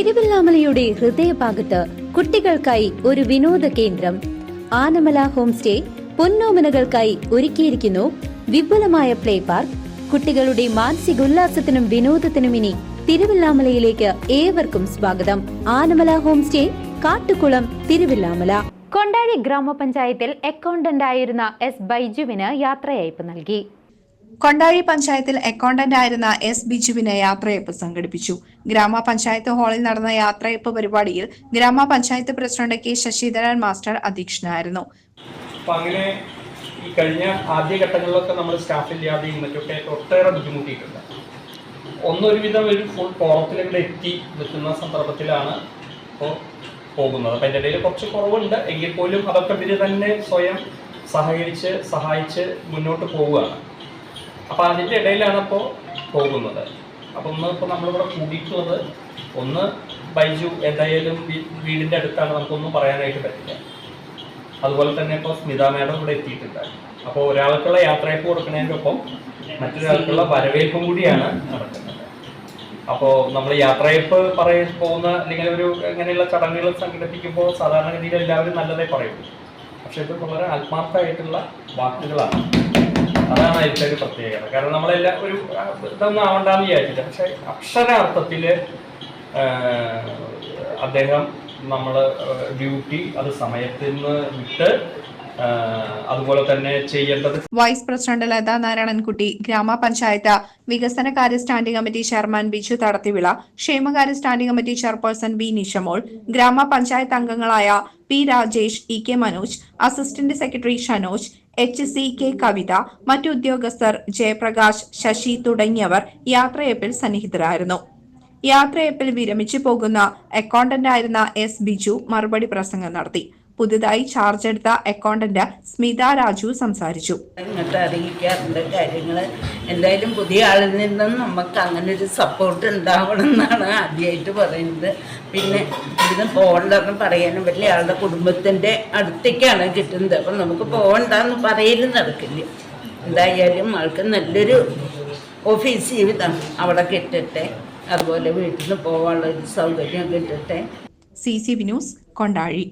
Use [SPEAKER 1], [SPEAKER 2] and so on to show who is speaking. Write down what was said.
[SPEAKER 1] തിരുവല്ലാമലയുടെ ഹൃദയഭാഗത്ത് കുട്ടികൾക്കായി ഒരു വിനോദ കേന്ദ്രം. ആനമല ഹോം സ്റ്റേ പൊന്നോമനകൾക്കായി ഒരുക്കിയിരിക്കുന്നു വിപുലമായ പ്ലേ പാർക്ക്. കുട്ടികളുടെ മാനസികോല്ലാസത്തിനും വിനോദത്തിനും ഇനി തിരുവല്ലാമലയിലേക്ക് ഏവർക്കും സ്വാഗതം. Anamala home stay Kattukulam Thiruvilwamala. Kondazhy ഗ്രാമപഞ്ചായത്തിൽ അക്കൗണ്ടന്റ് ആയിരുന്ന എസ് ബൈജുവിന് യാത്രയയപ്പ് നൽകി.
[SPEAKER 2] കൊണ്ടാഴി പഞ്ചായത്തിൽ അക്കൗണ്ടന്റ് ആയിരുന്ന എസ് ബിജുവിനെ യാത്രയപ്പ് സംഘടിപ്പിച്ചു. ഗ്രാമപഞ്ചായത്ത് ഹാളിൽ നടന്ന യാത്രയപ്പ് പരിപാടിയിൽ ഗ്രാമപഞ്ചായത്ത് പ്രസിഡന്റ് കെ ശശിധരൻ മാസ്റ്റർ അധ്യക്ഷനായിരുന്നു.
[SPEAKER 3] അപ്പം അങ്ങനെ ഈ കഴിഞ്ഞ ആദ്യ ഘട്ടങ്ങളിലൊക്കെ നമ്മൾ സ്റ്റാഫില്ലാതെയും മറ്റൊക്കെ ഒട്ടേറെ ബുദ്ധിമുട്ടിയിട്ടുണ്ട്. ഒന്നൊരുവിധം ഒരു ഫുൾ കോറത്തിലൂടെ എത്തി നിൽക്കുന്ന സന്ദർഭത്തിലാണ് ഇപ്പോൾ പോകുന്നത്. അപ്പം എന്റെ ഇടയിൽ കുറച്ച് കുറവുണ്ട്. എങ്കിൽ പോലും അതൊക്കെ ഇവർ തന്നെ സ്വയം സഹകരിച്ച് സഹായിച്ച് മുന്നോട്ട് പോവുകയാണ്. അപ്പോൾ അതിന്റെ ഇടയിലാണ് ഇപ്പോൾ പോകുന്നത്. അപ്പോൾ ഒന്ന് ഇപ്പോൾ നമ്മളിവിടെ കൂടിയിട്ടുള്ളത് ഒന്ന് ബൈജു എന്തായാലും വീടിന്റെ അടുത്താണ് നമുക്കൊന്നും പറയാനായിട്ട് പറ്റില്ല. അതുപോലെ തന്നെ ഇപ്പോൾ സ്മിത മേഡം ഇവിടെ എത്തിയിട്ടുണ്ട്. അപ്പോൾ ഒരാൾക്കുള്ള യാത്രയപ്പ് ഒപ്പം മറ്റൊരാൾക്കുള്ള വരവേൽപ്പും കൂടിയാണ് നടക്കുന്നത്. അപ്പോൾ നമ്മൾ യാത്രയപ്പ് പറയ പോകുന്ന അല്ലെങ്കിൽ ഒരു ഇങ്ങനെയുള്ള ചടങ്ങുകൾ സംഘടിപ്പിക്കുമ്പോൾ സാധാരണഗതിയിൽ എല്ലാവരും നല്ലതേ പറയുള്ളൂ പക്ഷെ ഇത് വളരെ ആത്മാർത്ഥമായിട്ടുള്ള വാക്കുകളാണ്. അതാണ് അതിന്റെ ഒരു പ്രത്യേകത. കാരണം നമ്മളെല്ലാം ഒരു ഇതൊന്നും ആവണ്ടെന്ന് വിചാരിച്ചില്ല. പക്ഷെ അക്ഷരാർത്ഥത്തിൽ അദ്ദേഹം നമ്മൾ ഡ്യൂട്ടി അത് സമയത്ത് നിന്ന് വിട്ട് അതുപോലെ തന്നെ ചെയ്യേണ്ടത്
[SPEAKER 2] വൈസ് പ്രസിഡന്റ് ലതാ നാരായണൻകുട്ടി ഗ്രാമപഞ്ചായത്ത് വികസന കാര്യ standing committee chairman Biju Thadathivila ക്ഷേമകാര്യ standing committee chairperson B Nishamol ഗ്രാമപഞ്ചായത്ത് അംഗങ്ങളായ P Rajesh E K Manoj assistant secretary Shanoj H C K Kavitha മറ്റു ഉദ്യോഗസ്ഥർ ജയപ്രകാശ് ശശി തുടങ്ങിയവർ യാത്രയപ്പിൽ സന്നിഹിതരായിരുന്നു. യാത്രയപ്പിൽ വിരമിച്ചു പോകുന്ന അക്കൗണ്ടന്റായിരുന്ന എസ് ബിജു മറുപടി പ്രസംഗം നടത്തി. പുതുതായി ചാർജ് എടുത്ത അക്കൗണ്ടന്റ് സ്മിത രാജു സംസാരിച്ചു.
[SPEAKER 4] ഇങ്ങോട്ട് അറിയിക്കാറുണ്ട് കാര്യങ്ങൾ എന്തായാലും പുതിയ ആളിൽ നിന്നും നമുക്ക് അങ്ങനെ ഒരു സപ്പോർട്ട് ഉണ്ടാവണം എന്നാണ് ആദ്യമായിട്ട് പറയുന്നത്. പിന്നെ ഇവിടുന്ന് പോകണ്ടെന്ന് പറയാനും വലിയ ആളുടെ കുടുംബത്തിന്റെ അടുത്തേക്കാണ് കിട്ടുന്നത്. അപ്പം നമുക്ക് പോകണ്ടെന്ന് പറയലും നടക്കില്ല. എന്തായാലും ആൾക്ക് നല്ലൊരു ഓഫീസ് ജീവിതം അവിടെ കിട്ടട്ടെ. അതുപോലെ വീട്ടിൽ നിന്ന് പോകാനുള്ള ഒരു സൗകര്യം കിട്ടട്ടെ.
[SPEAKER 2] C C V news Kondazhi.